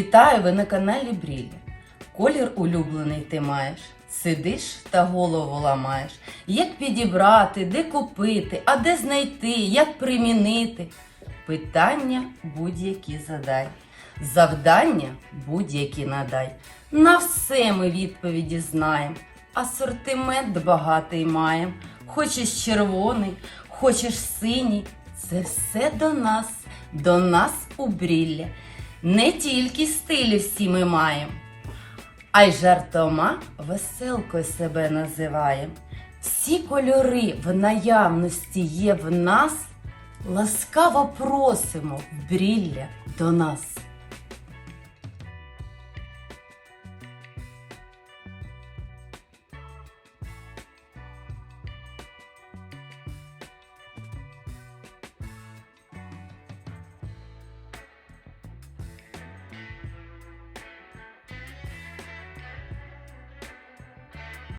Вітаю ви на каналі Брілля. Колір улюблений ти маєш. Сидиш та голову ламаєш. Як підібрати, де купити, а де знайти, як примінити? Питання будь-які задай. Завдання будь-які надай. На все ми відповіді знаємо. Асортимент багатий маєм. Хочеш червоний, хочеш синій. Це все до нас, до нас у брілля. Не тільки стилі всі ми маємо, а й жартома веселкою себе називаємо. Всі кольори в наявності є в нас. Ласкаво просимо брілля до нас.